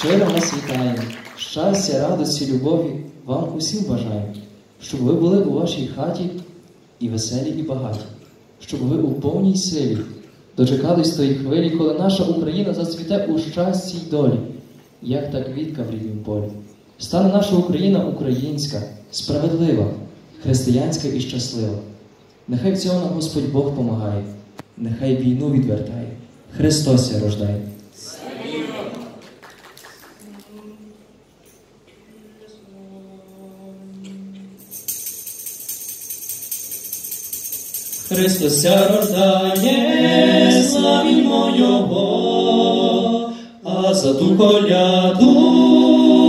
Щиро вас вітаємо, щастя, радості, любові вам усім бажаю, щоб ви були у вашій хаті і веселі, і багаті, щоб ви у повній силі дочекались тої хвилі, коли наша Україна зацвіте у щасті й долі, як та квітка в ріднім полі. Стане наша Україна українська, справедлива, християнська і щаслива. Нехай в цьому нам Господь Бог помагає, нехай війну відвертає, Христос ся Христося рождає, славімо Його, а за ту коляду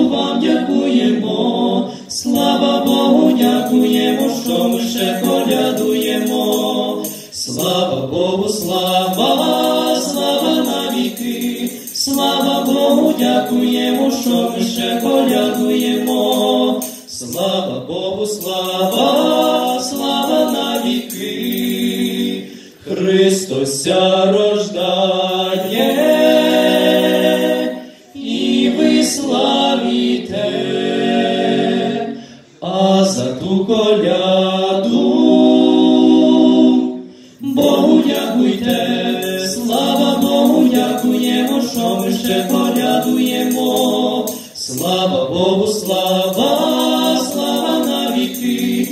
вам дякуємо, слава Богу, дякуємо, що ми ще колядуємо. Слава Богу, слава, слава навіки, слава Богу, дякуємо, що ми ще колядуємо. Слава Богу, слава Христося рождає, і ви славіте, а за ту коляду Богу дякуйте, слава Богу, дякуємо, що ми ще колядуємо. Слава Богу, слава, слава навіки,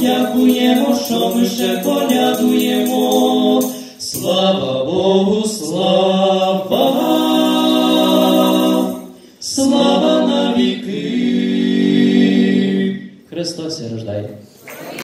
дякуємо, що ми ще колядуємо. Слава Богу, слава, слава навіки. Христос ся рождає.